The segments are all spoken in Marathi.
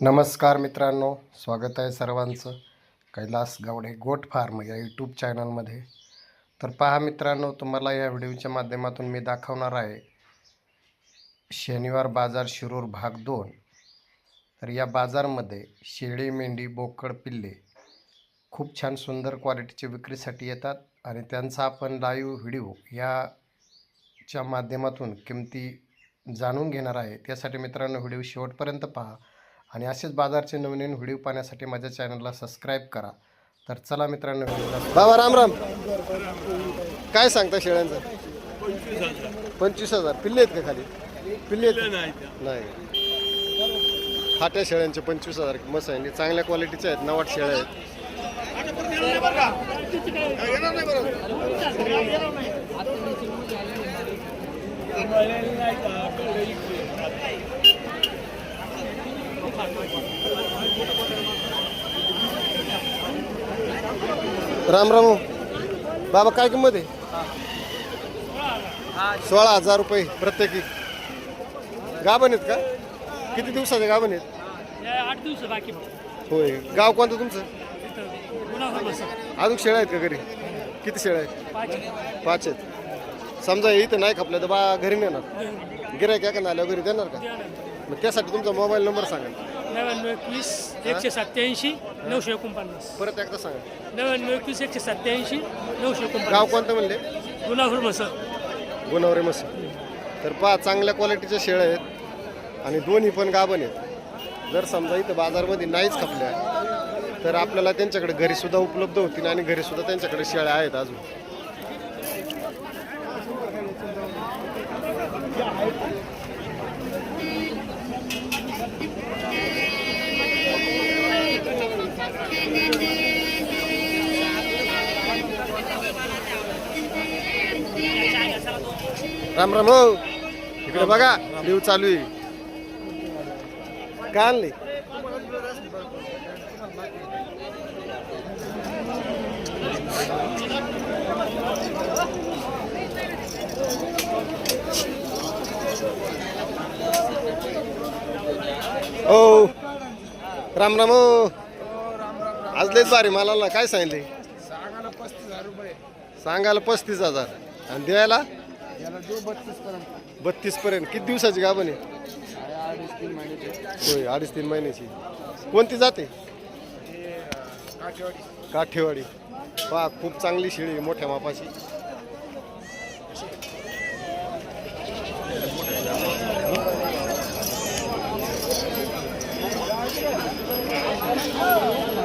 नमस्कार मित्रांनो स्वागत आहे सर्वांचं. कैलास गावडे गोट फार्म या यूट्यूब चॅनलमध्ये तर पहा मित्रांनो तुम्हाला या व्हिडिओच्या माध्यमातून मी दाखवणार आहे शनिवार बाजार शिरूर भाग दोन. तर या बाजारमध्ये शेळी मेंढी बोकड पिल्ले खूप छान सुंदर क्वालिटीचे विक्रीसाठी येतात आणि त्यांचा आपण लाईव्ह व्हिडिओ याच्या माध्यमातून किमती जाणून घेणार आहे. त्यासाठी मित्रांनो व्हिडिओ शेवटपर्यंत पहा. आणि असेच बाजारचे नवीन व्हिडिओ पाहण्यासाठी माझ्या चॅनलला सबस्क्राईब करा तर चला मित्रांनो बाबा राम राम काय सांगता शेळ्यांचं पंचवीस हजार पिल्ले आहेत का खाली पिल्ले आहेत नाही फाट्या शेळ्यांचे पंचवीस हजार मस्त आहे आणि चांगल्या क्वालिटीचे आहेत नवाट शेळ्या आहेत राम राम. बाबा काय किंमत आहे? सोळा हजार रुपये प्रत्येकी. गाभण आहेत का? किती दिवसाचे गाभण आहेत? आठ दिवस बाकी होय. गाव कोणतं तुमचं? अजून शेळ्या आहेत का घरी? किती शेळ्या आहेत? पाच आहेत. समजा इथं नाही खपल्या तर बा घरी नेणार. गिरायक का नाल्यावर घरी देणार का? मग त्यासाठी तुमचा मोबाईल नंबर सांगा. नव्याण्णव एकवीस एकशे सत्याऐंशी नऊशे एकोणपन्नास. परत एकदा सांगा. नव्याण्णव एकवीस एकशे सत्याऐंशी नऊशे गाव एकोणपन्नास कोणतं म्हणले? गुन्हापूर मसर गुणवरे मस तर पहा चांगल्या क्वालिटीच्या शेळ्या आहेत आणि दोन्ही पण गाभण आहेत. जर समजा इथं बाजारमध्ये नाहीच खपल्या तर आपल्याला त्यांच्याकडे घरी सुद्धा उपलब्ध होतील आणि घरी सुद्धा त्यांच्याकडे शेळ्या आहेत अजून. राम राम हो. इकडे बघा लिव चालू आहे. काय आणले ओ राम राम हो. आज लयच भारी मला काय सांगितले सांगायला पस्तीस हजार रुपये. सांगायला पस्तीस हजार. आणि द्यायला? याला देऊ बत्तीस पर्यंत बत्तीस पर्यंत किती दिवसाची गाभण आहे? आहे अडीच तीन महिन्याचे. होय अडीच तीन महिन्याची. कोणती जाते हे काठेवाडी. काठेवाडी. पहा खूप चांगली शेळी आहे, मोठ्या मापाची.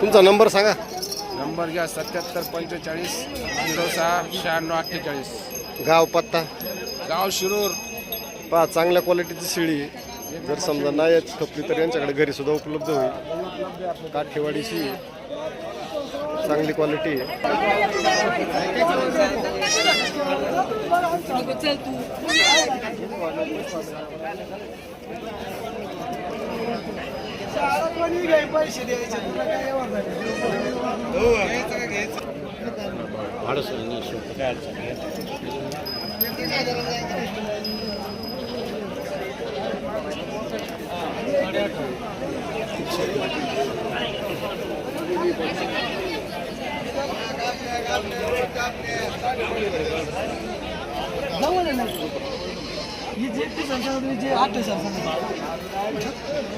तुमचा नंबर सांगा. नंबर घ्या सत्याहत्तर पंचेचाळीस झिरो सहा शहाण्णव अठ्ठेचाळीस. गाव पत्ता. गाव शिरूर. पहा चांगल्या क्वालिटीची शेळी आहे. जर समजा नाही खपली तर यांच्याकडे घरी सुद्धा उपलब्ध होईल. काठेवाडीची. चांगली क्वालिटी आहे.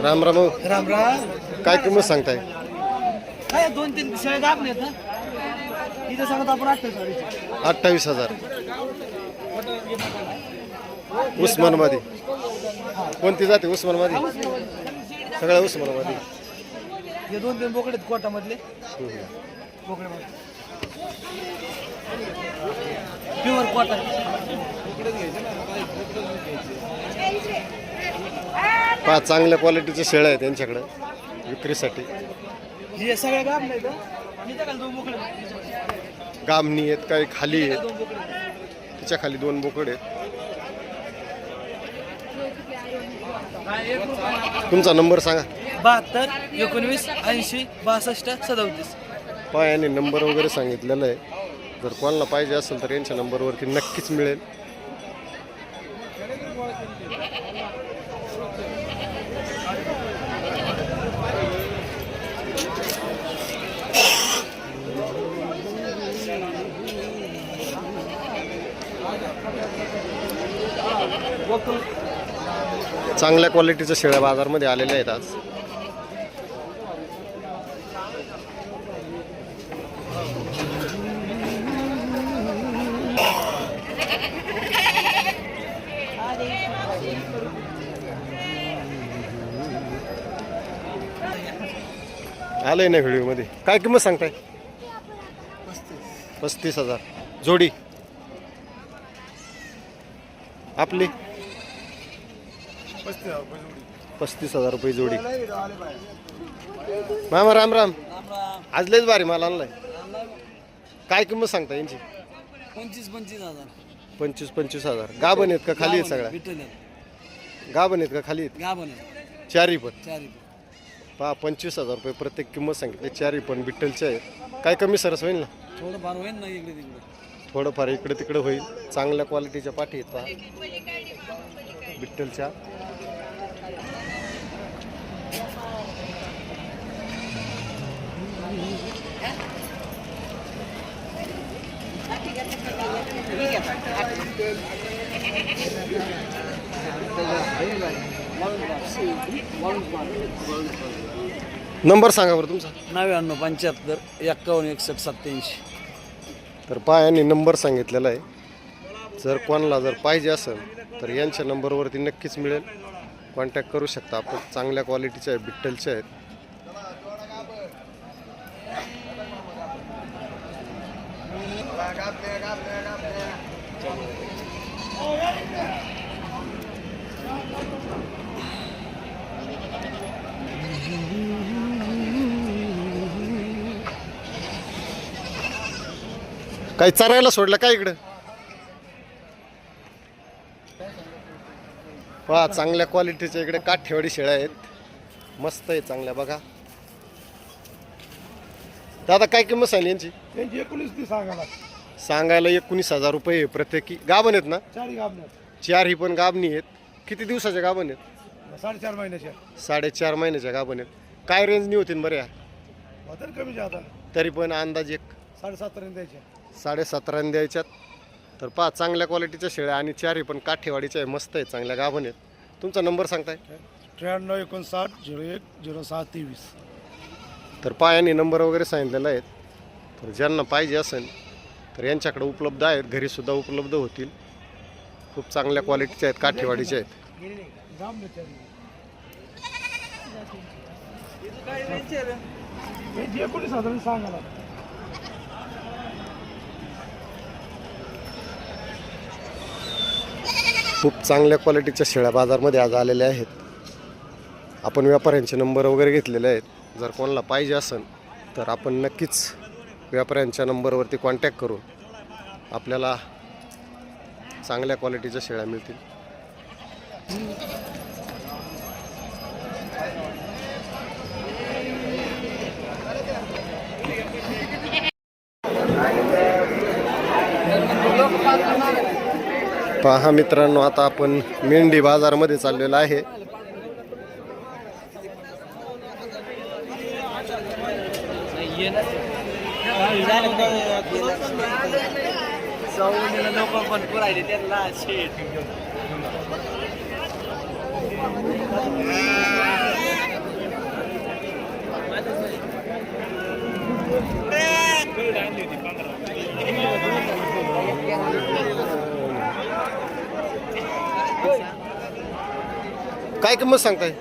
राम राम. राम राम. काय किंमत सांगताय? काय दोन तीन शेळे दाखवले ना? इथं सांगत आपण अठ्ठावीस अठ्ठावीस हजार. उस्मानमध्ये कोणती जाते उस्मानमध्ये सगळ्या उस्मानमध्ये हे दोन तीन बोकडे आहेत कोटामधले. बोकडे प्युअर कोटा. पहा चांगल्या क्वालिटीच्या शेळ्या आहेत त्यांच्याकडं विक्रीसाठी. हे सगळ्या गाब नाही दोन बोकडे. गामणी आहेत काही खाली दोन आहेत. तिच्या खाली दोन बोकड आहेत. तुमचा नंबर सांगा. बहात्तर एकोणवीस ऐंशी बासष्ट सदोतीस. पहा याने नंबर वगैरे सांगितलेला आहे. जर कोणाला पाहिजे असेल तर यांच्या नंबरवरती नक्कीच मिळेल. चांगल्या क्वालिटीच्या शेळ्या बाजारमध्ये आलेल्या आहेत आज. आलंय ना व्हिडिओमध्ये. काय किंमत सांगताय? पस्तीस हजार. जोडी. आपली? पस्तीस हजार रुपये जोडी. मामा राम राम. आज लयच भारी माल आणलाय. काय किंमत सांगता यांची? पंचवीस पंचवीस हजार. पंचवीस पंचवीस हजार. गाभण आहेत का खाली आहेत सगळ्या? गाभण आहेत का खाली आहेत? गाभण चारी पण. चारी पहा पंचवीस हजार रुपये प्रत्येक किंमत सांगितली. चारी पण बिठ्ठलचे आहेत. काय कमी सरस होईल ना? थोडं फार होईल ना इकडे तिकडे. थोडंफार इकडे तिकडे होईल. चांगल्या क्वालिटीच्या पाठी आहेत पहा. बिठ्ठलच्या नंबर सांगा बरं तुमचा. नव्याण्णव पंच्याहत्तर एक्कावन्न एकसष्ट सत्याऐंशी तर पहा यांनी नंबर सांगितलेला आहे. जर कोणाला जर पाहिजे असेल तर यांच्या नंबरवरती नक्कीच मिळेल. कॉन्टॅक्ट करू शकता. आपण चांगल्या क्वालिटीचे आहे बिट्टलचे आहेत. काही चरायला सोडलं काय इकडं? पहा चांगल्या क्वालिटीच्या इकडे काठेवाडी शेळ्या आहेत. मस्त आहे चांगल्या बघा. दादा काय किंमत सांगली यांची? त्यांची एकोणीस ती सांगायला सांगायला एकोणीस हजार रुपये आहे प्रत्येकी. गाभण आहेत ना? चारी गाबण्यात चार ही पण गाभणी आहेत. किती दिवसाच्या गाभण आहेत? साडेचार महिन्याच्या. साडेचार महिन्याच्या गाभण आहेत. काय रेंजनी होतील बऱ्या होतं कमी जाता तरी पण अंदाज एक साडेसात पर्यंत द्यायच्या साडेसतराने द्यायच्यात. तर पहा चांगल्या क्वालिटीच्या शेळ्या आणि चारही पण काठेवाडीच्या आहे मस्त आहे चांगल्या गाभण आहेत. तुमचा नंबर सांगताय? त्र्याण्णव एकोणसाठ झिरो एक झिरो सहा तेवीस. तर पहा यांनी नंबर वगैरे सांगितलेला आहेत तर ज्यांना पाहिजे असेल तर यांच्याकडे उपलब्ध आहेत घरीसुद्धा उपलब्ध होतील. खूप चांगल्या क्वालिटीच्या आहेत काठेवाडीच्या आहेत त्यांची एकोणीस हजार सांगायला खूप चांगल्या क्वालिटीच्या शेळ्या बाजारमध्ये आज आलेल्या आहेत. आपण व्यापाऱ्यांचे नंबर वगैरे घेतलेले आहेत. जर कोणाला पाहिजे असेल तर आपण नक्कीच व्यापाऱ्यांच्या नंबरवरती कॉन्टॅक्ट करून आपल्याला चांगल्या क्वालिटीच्या शेळ्या मिळतील. पहा मित्रांनो आता आपण मेंढी बाजारमध्ये चाललेलो आहे. काय किंमत सांगताय?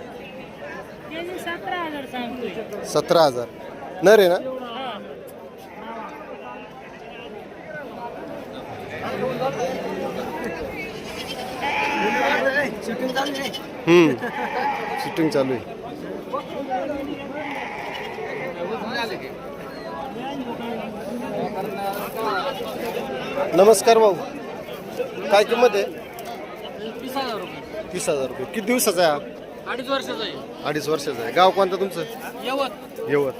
सतरा हजार. सांगतोय सतरा हजार नर आहे ना? हम्म. शूटिंग चालू आहे. नमस्कार भाऊ. काय किंमत आहे? तीस हजार रुपये. किती दिवसाचा आहे हा? अडीच वर्षाचा आहे. अडीच वर्षाचा आहे. गाव कोणतं तुमचं? यवत. यवत.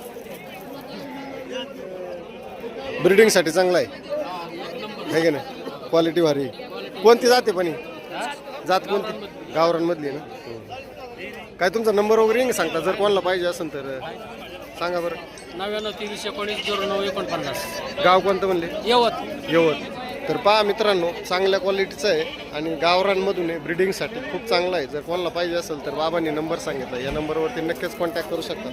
ब्रिडिंगसाठी चांगला आहे. आहे का नाही? क्वालिटी भारी कोणती जाते पण ही? जात कोणती? गावरांमधली आहे ना. काय तुमचा नंबर वगैरे का सांगता? जर कोणाला पाहिजे असेल तर सांगा बरं. नव्याण्णव तेवीस एकोणीस झिरो नऊ एकोणपन्नास. गाव कोणतं म्हणले? यवत. यवत. तर पहा मित्रांनो चांगल्या क्वालिटीचं आहे आणि गावरांमधून आहे ब्रिडिंगसाठी खूप चांगलं आहे. जर कोणाला पाहिजे असेल तर बाबांनी नंबर सांगितला. या नंबरवरती नक्कीच कॉन्टॅक्ट करू शकता.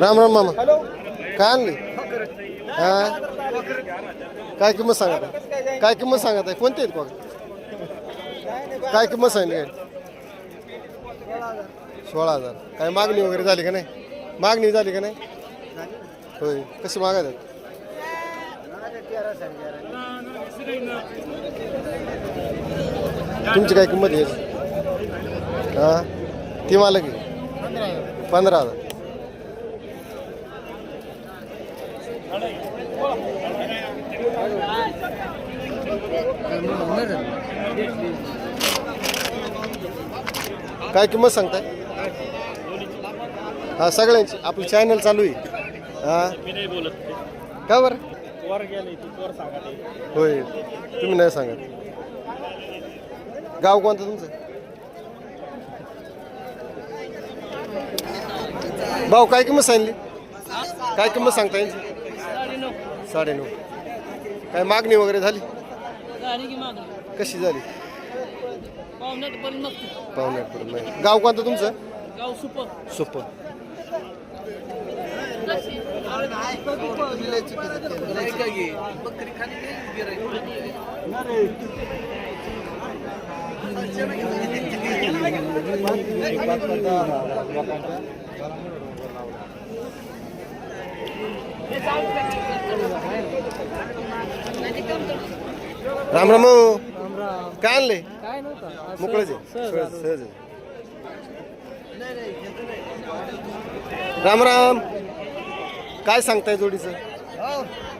राम राम मामा. काय आणली? हा? काय किंमत सांगत आहे? काय किंमत सांगत आहे? कोणते आहेत बघ काय किंमत सांगितली काय? सोळा हजार. काय मागणी वगैरे झाली का नाही? मागणी झाली का नाही? होय. कशी मागायचं? तुमची काय किंमत आहे? हा? ती मला की पंधरा हजार. काय किंमत सांगताय? हा सगळ्यांची. आपलं चॅनल चालू आहे. हा? का बरं? होय. तुम्ही नाही सांगत. गाव कोणतं तुमचं? भाऊ काय किंमत सांगली? काय किंमत सांगता यांची? साडेनऊ. काय मागणी वगैरे झाली? कशी झाली? पाहुण्यापर्यंत नाही. गाव कोणतं तुमचं? गाव सुपर सुपर राम राम. काय आणले? मोकळच सहज. राम राम. काय सांगताय जोडीचं?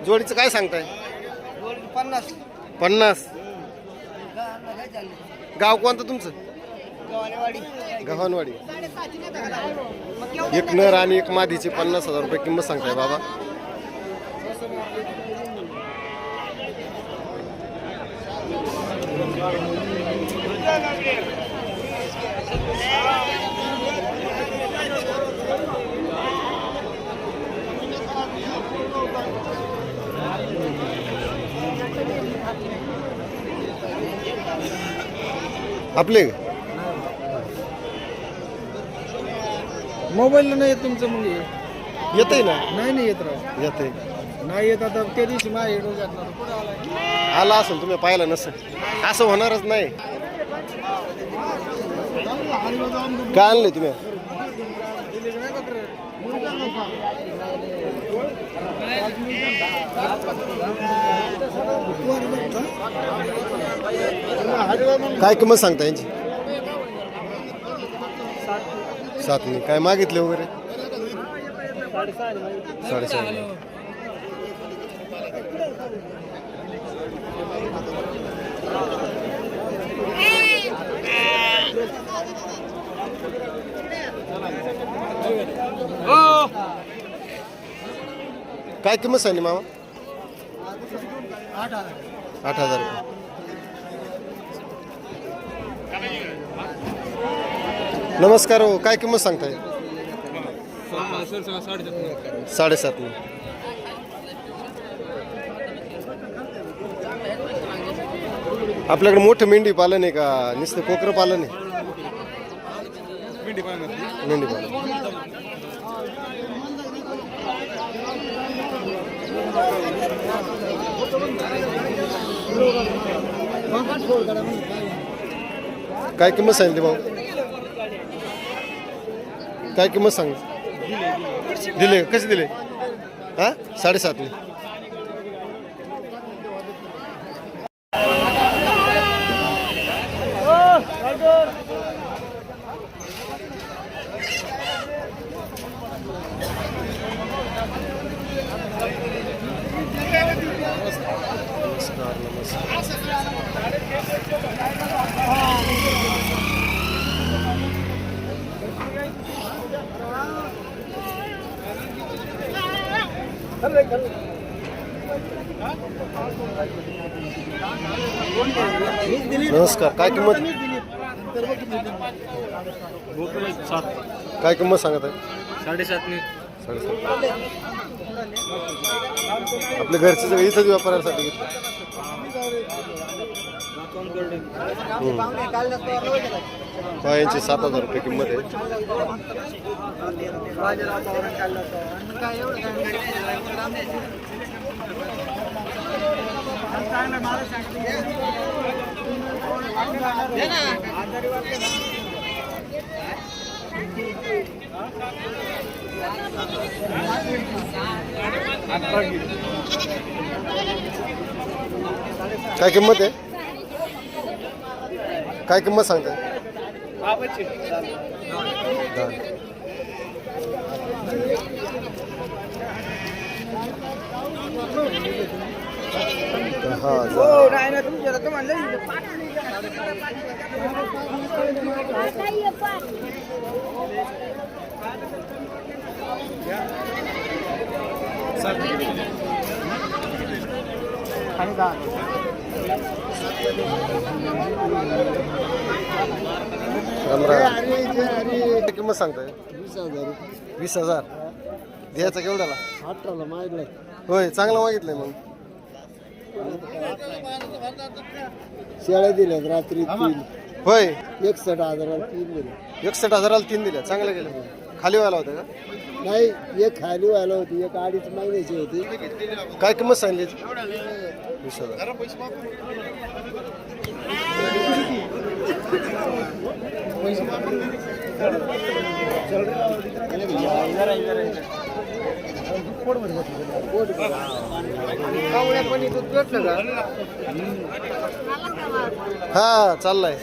जोडीचं काय सांगताय? पन्नास. पन्नास. गाव कोणतं तुमचं? गव्हाणवाडी. एक नर आणि एक मादीची पन्नास हजार रुपये किंमत सांगताय बाबा. आपले? मोबाईल नाही येत तुमचं मग येत ना? नाही नाही येत राव. येते नाही येत आता त्या दिवशी माझ्या डोक्यात पुढे आला आला असेल तुम्ही पाहिलं नसेल. असं होणारच नाही. काय आणले तुम्ही? काय किंमत सांगता यांची? सात काय मागितले वगैरे? साडेसहा काय किंमत सांगली मामा? आठ हजार. रुपये नमस्कार हो काय किंमत सांगताय? साडेसात आपल्याकडे मोठं मेंढी पालन आहे का? नुसतं कोकरं पालन आहे? मेंढी पालन. काय किंमत सांगितली भाऊ? काय किंमत सांग दिले कसे दिले हा? साडेसातने नमस्कार काय किंमत? काय किंमत सांगत आहे? साडेसात साडेसात. आपल्या घरचे सगळे इथंच व्यापारासाठी घेतलं सात हजार रुपये किंमत आहे. काय किंमत आहे? काय किंमत सांगताय? दहा. दहा काय किंमत सांगताय? वीस हजार वीस हजार. द्यायचा केवढ्याला अठराला मागितलं होय चांगला मागितलंय मग. शेळ्या दिल्यात रात्री तीन. होय. एकसठ हजाराला तीन दिले. एकसष्ट हजाराला तीन दिल्या चांगलं गेलं खाली व्हायला होतं का? नाही एक खाली व्हायला होती एक अडीच महिन्याची होती. काय किंमत सांगली? वीस हजार. हा चाललाय.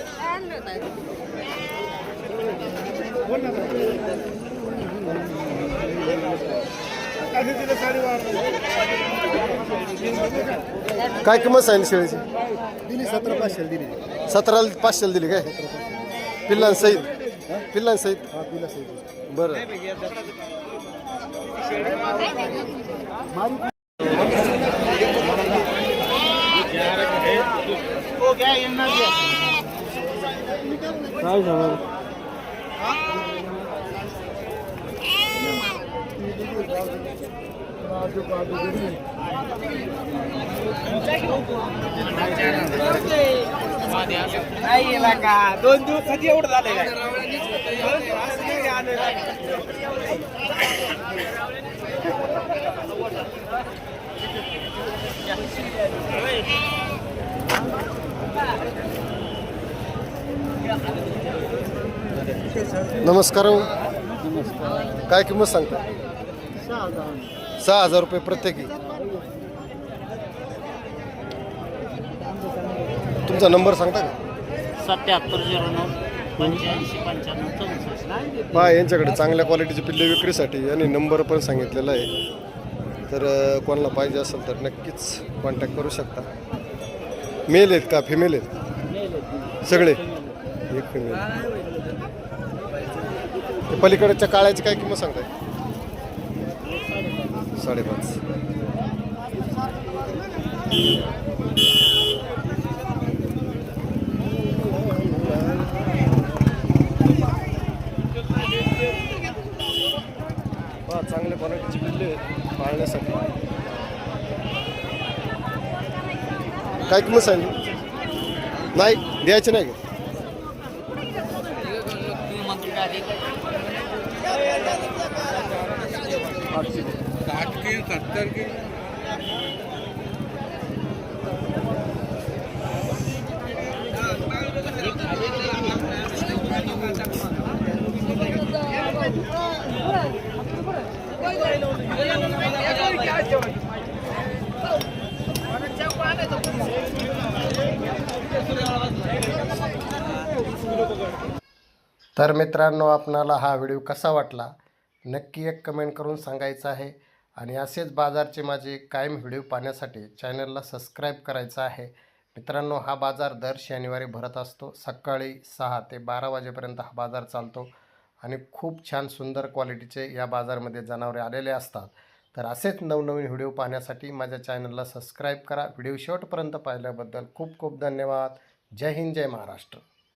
काय किंमत सांगली शेळीची? दिली सतरा पाचशे दिली. सतराला पाचशेला दिली काय? पिल्लांसहित पिल्लांसहित हा दिला सही काय सांगा दोन दिवसाची एवढं नमस्कार हो. काय किंमत सांगता? सहा हजार रुपये प्रत्येकी. तुमचा नंबर सांगता का? सत्याहत्तर झिरो नऊ पंच्याऐंशी पंच्याण्णव चौसष्ट. पहा यांच्याकडे चांगल्या क्वालिटीचे पिल्ले विक्रीसाठी यांनी नंबर पण सांगितलेला आहे. तर अं, कोणाला पाहिजे असेल तर नक्कीच कॉन्टॅक्ट करू शकता. मेल आहेत का? फिमेल आहेत? सगळे? एक फिमेल पलीकडच्या काळ्याची काय किंमत सांगताय? साडेपाच. हा चांगल्या पाळण्यासाठी. काय किंमत सांगली नाही द्यायचे नाही का? तर मित्रांनो आपणाला हा व्हिडिओ कसा वाटला? नक्की एक कमेंट करून सांगायचं आहे. आणि असेच बाजारचे माझे कायम व्हिडिओ पाहण्यासाठी चॅनलला सबस्क्राईब करायचं आहे. मित्रांनो हा बाजार दर शनिवारी भरत असतो. सकाळी सहा ते बारा वाजेपर्यंत हा बाजार चालतो. आणि खूप छान सुंदर क्वालिटीचे या बाजारमध्ये जनावरे आलेले असतात. तर असेच नवनवीन व्हिडिओ पाहण्यासाठी माझ्या चॅनलला सबस्क्राईब करा. व्हिडिओ शेवटपर्यंत पाहिल्याबद्दल खूप खूप धन्यवाद. जय हिंद जय महाराष्ट्र.